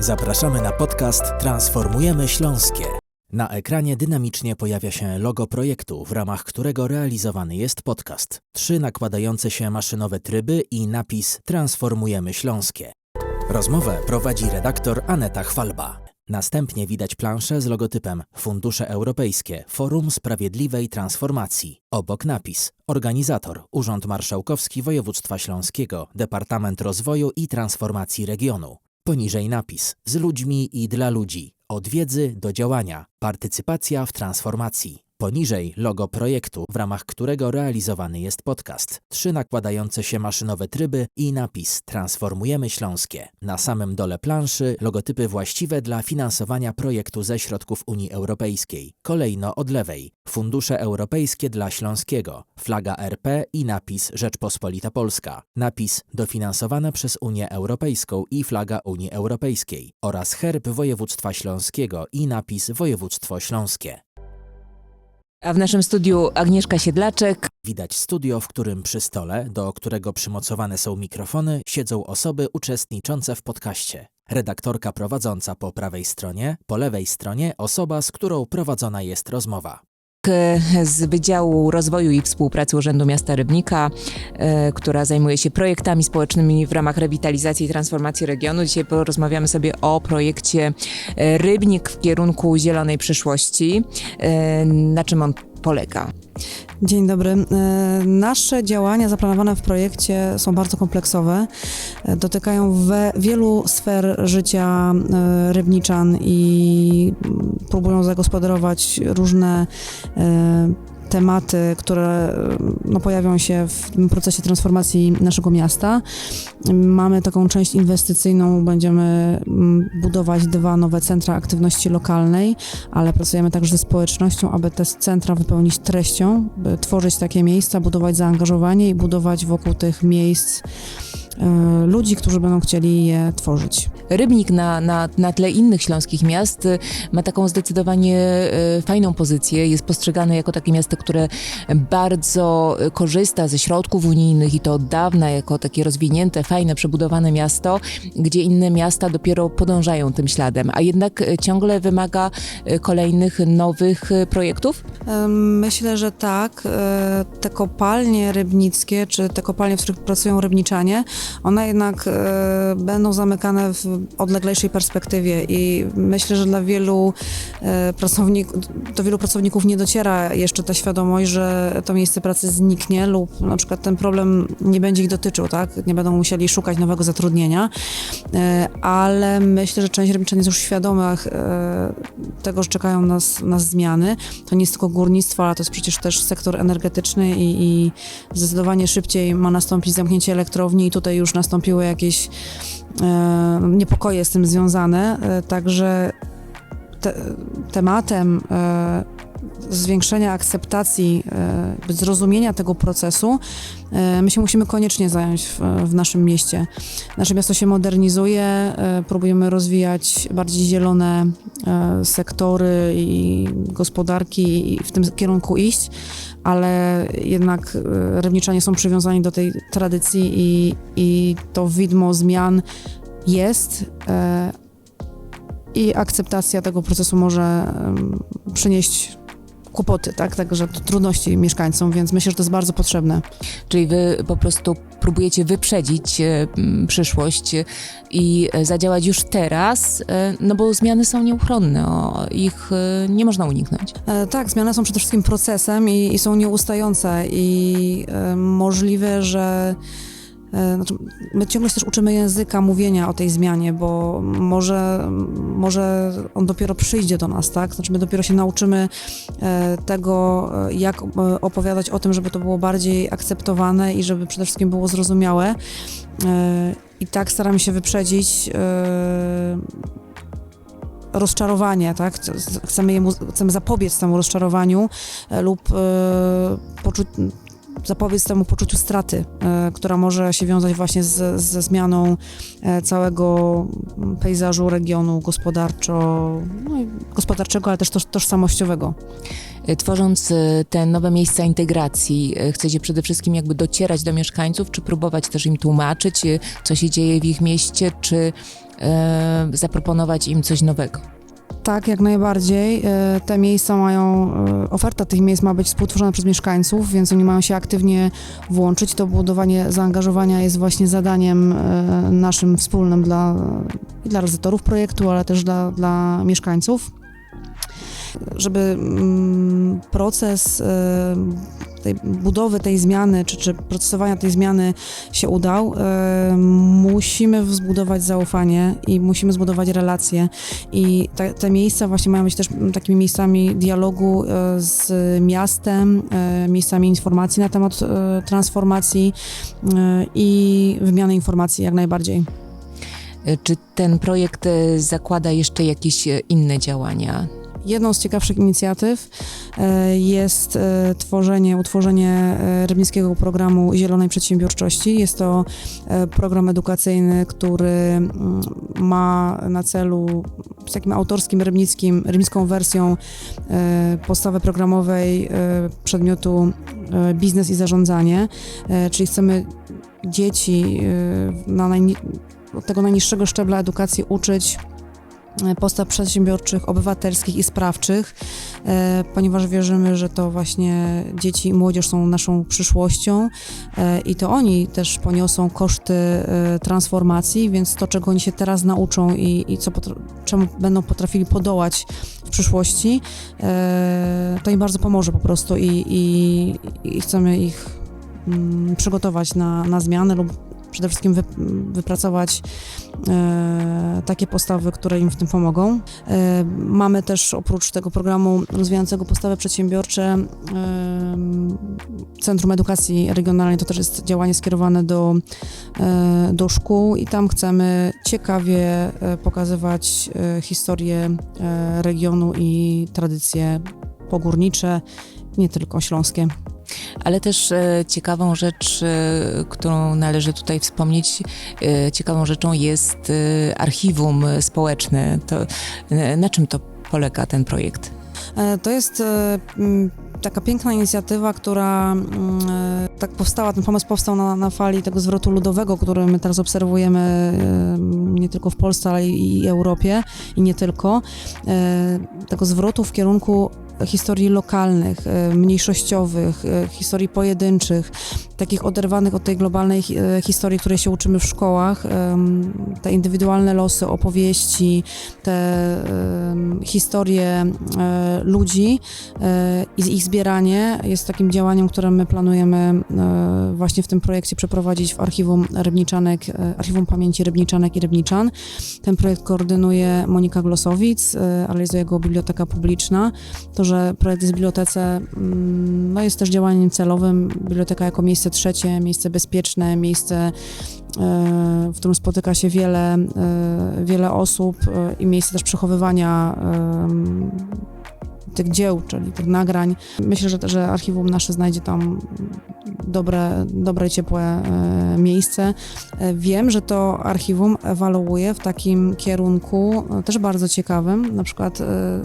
Zapraszamy na podcast Transformujemy Śląskie. Na ekranie dynamicznie pojawia się logo projektu, w ramach którego realizowany jest podcast. Trzy nakładające się maszynowe tryby i napis Transformujemy Śląskie. Rozmowę prowadzi redaktor Aneta Chwalba. Następnie widać planszę z logotypem Fundusze Europejskie Forum Sprawiedliwej Transformacji. Obok napis Organizator Urząd Marszałkowski Województwa Śląskiego Departament Rozwoju i Transformacji Regionu. Poniżej napis Z ludźmi i dla ludzi. Od wiedzy do działania. Partycypacja w transformacji. Poniżej logo projektu, w ramach którego realizowany jest podcast. Trzy nakładające się maszynowe tryby i napis Transformujemy Śląskie. Na samym dole planszy logotypy właściwe dla finansowania projektu ze środków Unii Europejskiej. Kolejno od lewej. Fundusze Europejskie dla Śląskiego. Flaga RP i napis Rzeczpospolita Polska. Napis dofinansowane przez Unię Europejską i flaga Unii Europejskiej. Oraz herb województwa śląskiego i napis Województwo Śląskie. A w naszym studiu Agnieszka Siedlaczek. Widać studio, w którym przy stole, do którego przymocowane są mikrofony, siedzą osoby uczestniczące w podcaście. Redaktorka prowadząca po prawej stronie, po lewej stronie osoba, z którą prowadzona jest rozmowa. E, z Wydziału Rozwoju i Współpracy Urzędu Miasta Rybnika, e, która zajmuje się projektami społecznymi w ramach rewitalizacji i transformacji regionu. Dzisiaj porozmawiamy sobie o projekcie e, Rybnik w kierunku zielonej przyszłości. Na czym on polega? Dzień dobry. E, Nasze działania zaplanowane w projekcie są bardzo kompleksowe. E, Dotykają wielu sfer życia e, rybniczan i próbują zagospodarować różne tematy, które no, pojawią się w procesie transformacji naszego miasta. Mamy taką część inwestycyjną, będziemy mm, budować dwa nowe centra aktywności lokalnej, ale pracujemy także ze społecznością, aby te centra wypełnić treścią, tworzyć takie miejsca, budować zaangażowanie i budować wokół tych miejsc ludzi, którzy będą chcieli je tworzyć. Rybnik na, na, na tle innych śląskich miast y, ma taką zdecydowanie y, fajną pozycję. Jest postrzegane jako takie miasto, które bardzo korzysta ze środków unijnych i to od dawna jako takie rozwinięte, fajne, przebudowane miasto, gdzie inne miasta dopiero podążają tym śladem, a jednak y, ciągle wymaga kolejnych nowych projektów. E, Myślę, że tak. E, Te kopalnie rybnickie, czy te kopalnie, w których pracują rybniczanie, one jednak e, będą zamykane w odleglejszej perspektywie i myślę, że dla wielu e, pracowników, do wielu pracowników nie dociera jeszcze ta świadomość, że to miejsce pracy zniknie lub na przykład ten problem nie będzie ich dotyczył, tak? Nie będą musieli szukać nowego zatrudnienia, E, ale myślę, że część rybniczan jest już świadoma e, tego, że czekają nas, nas zmiany. To nie jest tylko górnictwo, ale to jest przecież też sektor energetyczny i, i zdecydowanie szybciej ma nastąpić zamknięcie elektrowni i tutaj już nastąpiły jakieś e, niepokoje z tym związane. E, także te, tematem e, zwiększenia akceptacji, e, zrozumienia tego procesu, e, my się musimy koniecznie zająć w, w naszym mieście. Nasze miasto się modernizuje, e, próbujemy rozwijać bardziej zielone e, sektory i gospodarki i w tym kierunku iść, ale jednak e, rybniczanie są przywiązani do tej tradycji i, i to widmo zmian jest. e, I akceptacja tego procesu może przynieść kłopoty, tak? Także trudności mieszkańcom, więc myślę, że to jest bardzo potrzebne. Czyli wy po prostu próbujecie wyprzedzić e, przyszłość i e, zadziałać już teraz, e, no bo zmiany są nieuchronne, o, ich nie można uniknąć. Tak, zmiany są przede wszystkim procesem i, i są nieustające i możliwe, że znaczy, my ciągle się też uczymy języka mówienia o tej zmianie, bo może, może on dopiero przyjdzie do nas, tak? Znaczy my dopiero się nauczymy e, tego, e, jak opowiadać o tym, żeby to było bardziej akceptowane i żeby przede wszystkim było zrozumiałe. I tak staramy się wyprzedzić rozczarowanie, tak? Chcemy, jemu, chcemy zapobiec temu rozczarowaniu lub e, poczu- zapobiec temu poczuciu straty, e, która może się wiązać właśnie z, ze zmianą e, całego pejzażu regionu gospodarczo, no, gospodarczego, ale też toż, tożsamościowego. E, Tworząc te nowe miejsca integracji, chcecie przede wszystkim jakby docierać do mieszkańców, czy próbować też im tłumaczyć, co się dzieje w ich mieście, czy zaproponować im coś nowego? Tak, jak najbardziej. E, Te miejsca mają, e, oferta tych miejsc ma być współtworzona przez mieszkańców, więc oni mają się aktywnie włączyć. To budowanie zaangażowania jest właśnie zadaniem e, naszym wspólnym dla, dla realizatorów projektu, ale też dla, dla mieszkańców. Żeby mm, proces tej budowy tej zmiany, czy, czy procesowania tej zmiany się udał, e, musimy zbudować zaufanie i musimy zbudować relacje. I te, te miejsca właśnie mają być też takimi miejscami dialogu e, z miastem, e, miejscami informacji na temat transformacji i wymiany informacji jak najbardziej. Czy ten projekt zakłada jeszcze jakieś inne działania? Jedną z ciekawszych inicjatyw e, jest e, tworzenie, utworzenie e, rybnickiego programu Zielonej Przedsiębiorczości. Jest to program edukacyjny, który mm, ma na celu z takim autorskim rybnickim, rybnicką wersją podstawy programowej przedmiotu biznes i zarządzanie, czyli chcemy dzieci na najni- od tego najniższego szczebla edukacji uczyć postaw przedsiębiorczych, obywatelskich i sprawczych, e, ponieważ wierzymy, że to właśnie dzieci i młodzież są naszą przyszłością e, i to oni też poniosą koszty e, transformacji, więc to, czego oni się teraz nauczą i, i co czemu będą potrafili podołać w przyszłości, to im bardzo pomoże po prostu i, i, i chcemy ich mm, przygotować na, na zmiany lub przede wszystkim wy, wypracować e, takie postawy, które im w tym pomogą. E, mamy też oprócz tego programu rozwijającego postawy przedsiębiorcze e, Centrum Edukacji Regionalnej, to też jest działanie skierowane do, e, do szkół i tam chcemy ciekawie e, pokazywać e, historię regionu i tradycje pogórnicze, nie tylko śląskie. Ale też e, ciekawą rzecz, e, którą należy tutaj wspomnieć, e, ciekawą rzeczą jest archiwum społeczne. To, na czym to polega ten projekt? To jest taka piękna inicjatywa, która tak powstała, ten pomysł powstał na, na fali tego zwrotu ludowego, który my teraz obserwujemy nie tylko w Polsce, ale i i Europie i nie tylko. Tego zwrotu w kierunku historii lokalnych, e, mniejszościowych, e, historii pojedynczych, takich oderwanych od tej globalnej e, historii, której się uczymy w szkołach, te indywidualne losy, opowieści, te historie ludzi i ich zbieranie jest takim działaniem, które my planujemy właśnie w tym projekcie przeprowadzić w Archiwum Rybniczanek, Archiwum Pamięci Rybniczanek i Rybniczan. Ten projekt koordynuje Monika Glosowic, realizuje go Biblioteka Publiczna. To, że projekt jest bibliotece, mm, no jest też działaniem celowym. Biblioteka jako miejsce trzecie, miejsce bezpieczne, miejsce, e, w którym spotyka się wiele, e, wiele osób e, i miejsce też przechowywania tych dzieł, czyli tych nagrań. Myślę, że, że archiwum nasze znajdzie tam dobre, dobre ciepłe e, miejsce. E, Wiem, że to archiwum ewaluuje w takim kierunku e, też bardzo ciekawym. Na przykład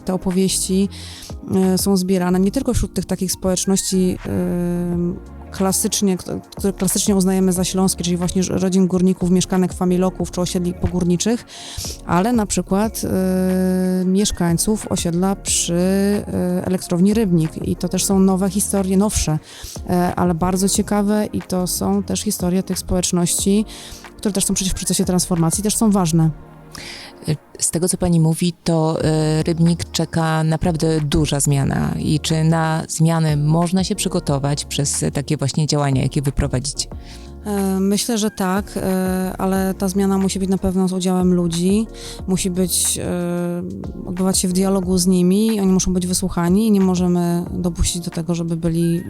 te opowieści są zbierane nie tylko wśród tych takich społeczności klasycznie, kt- które klasycznie uznajemy za śląskie, czyli właśnie rodzin górników, mieszkanek familoków czy osiedli pogórniczych, ale na przykład e, mieszkańców osiedla przy e, elektrowni Rybnik i to też są nowe historie, nowsze, e, ale bardzo ciekawe i to są też historie tych społeczności, które też są przecież w procesie transformacji, też są ważne. Z tego, co pani mówi, to e, Rybnik czeka naprawdę duża zmiana. I czy na zmiany można się przygotować przez takie właśnie działania, jakie wyprowadzić? E, Myślę, że tak, e, ale ta zmiana musi być na pewno z udziałem ludzi, musi być, odbywać się w dialogu z nimi, oni muszą być wysłuchani i nie możemy dopuścić do tego, żeby byli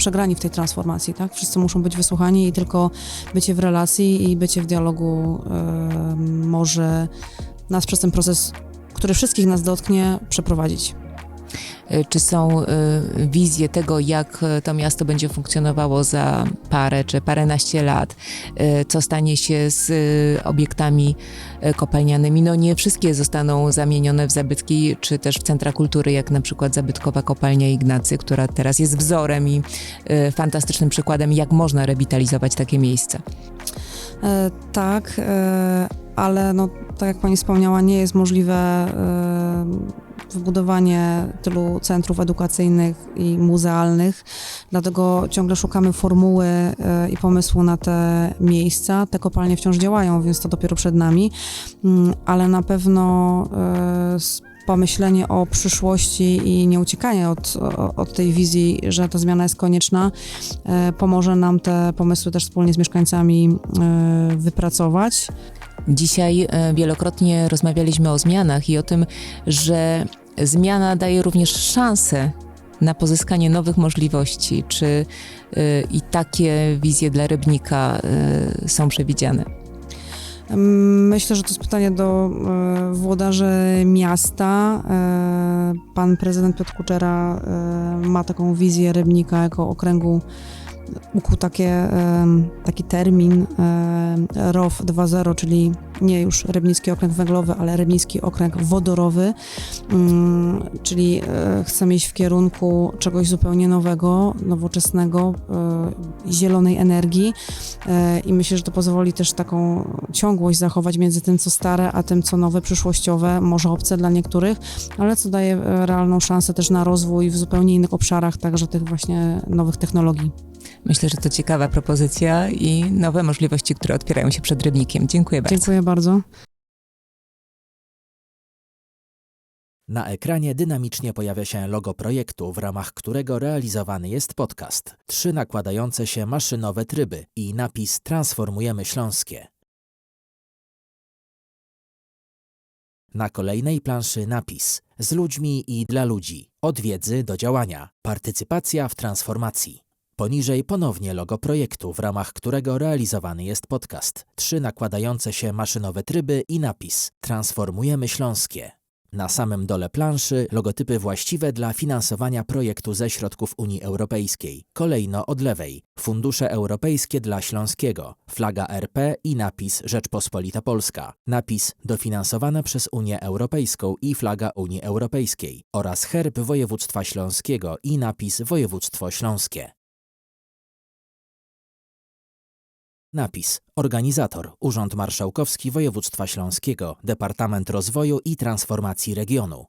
przegrani w tej transformacji, tak? Wszyscy muszą być wysłuchani i tylko bycie w relacji i bycie w dialogu e, może nas przez ten proces, który wszystkich nas dotknie, przeprowadzić. Y, Czy są y, wizje tego, jak y, to miasto będzie funkcjonowało za parę czy paręnaście lat? Co stanie się z obiektami kopalnianymi? No nie wszystkie zostaną zamienione w zabytki, czy też w centra kultury, jak na przykład zabytkowa kopalnia Ignacy, która teraz jest wzorem i fantastycznym przykładem, jak można rewitalizować takie miejsca. E, tak, e, ale no, tak jak pani wspomniała, nie jest możliwe e, wybudowanie tylu centrów edukacyjnych i muzealnych, dlatego ciągle szukamy formuły e, i pomysłu na te miejsca. Te kopalnie wciąż działają, więc to dopiero przed nami, Mm, ale na pewno e, pomyślenie o przyszłości i nie uciekanie od, od tej wizji, że ta zmiana jest konieczna, e, pomoże nam te pomysły też wspólnie z mieszkańcami wypracować. Dzisiaj e, wielokrotnie rozmawialiśmy o zmianach i o tym, że zmiana daje również szansę na pozyskanie nowych możliwości. Czy y, i takie wizje dla Rybnika y, są przewidziane? Mm, Myślę, że to jest pytanie do e, włodarzy miasta. E, pan prezydent Piotr Kuczera e, ma taką wizję Rybnika jako okręgu, ukuł takie, taki termin ROW 2.0, czyli nie już Rybnicki Okręg Węglowy, ale Rybnicki Okręg Wodorowy, Mm, czyli e, chcemy iść w kierunku czegoś zupełnie nowego, nowoczesnego, e, zielonej energii. E, I myślę, że to pozwoli też taką ciągłość zachować między tym, co stare, a tym, co nowe, przyszłościowe, może obce dla niektórych, ale co daje realną szansę też na rozwój w zupełnie innych obszarach, także tych właśnie nowych technologii. Myślę, że to ciekawa propozycja i nowe możliwości, które otwierają się przed Rybnikiem. Dziękuję bardzo. Dziękuję bardzo. Na ekranie dynamicznie pojawia się logo projektu, w ramach którego realizowany jest podcast. Trzy nakładające się maszynowe tryby i napis Transformujemy Śląskie. Na kolejnej planszy napis Z ludźmi i dla ludzi. Od wiedzy do działania. Partycypacja w transformacji. Poniżej ponownie logo projektu, w ramach którego realizowany jest podcast. Trzy nakładające się maszynowe tryby i napis Transformujemy Śląskie. Na samym dole planszy logotypy właściwe dla finansowania projektu ze środków Unii Europejskiej. Kolejno od lewej Fundusze Europejskie dla Śląskiego, flaga RP i napis Rzeczpospolita Polska. Napis dofinansowane przez Unię Europejską i flaga Unii Europejskiej oraz herb województwa śląskiego i napis Województwo Śląskie. Napis. Organizator. Urząd Marszałkowski Województwa Śląskiego. Departament Rozwoju i Transformacji Regionu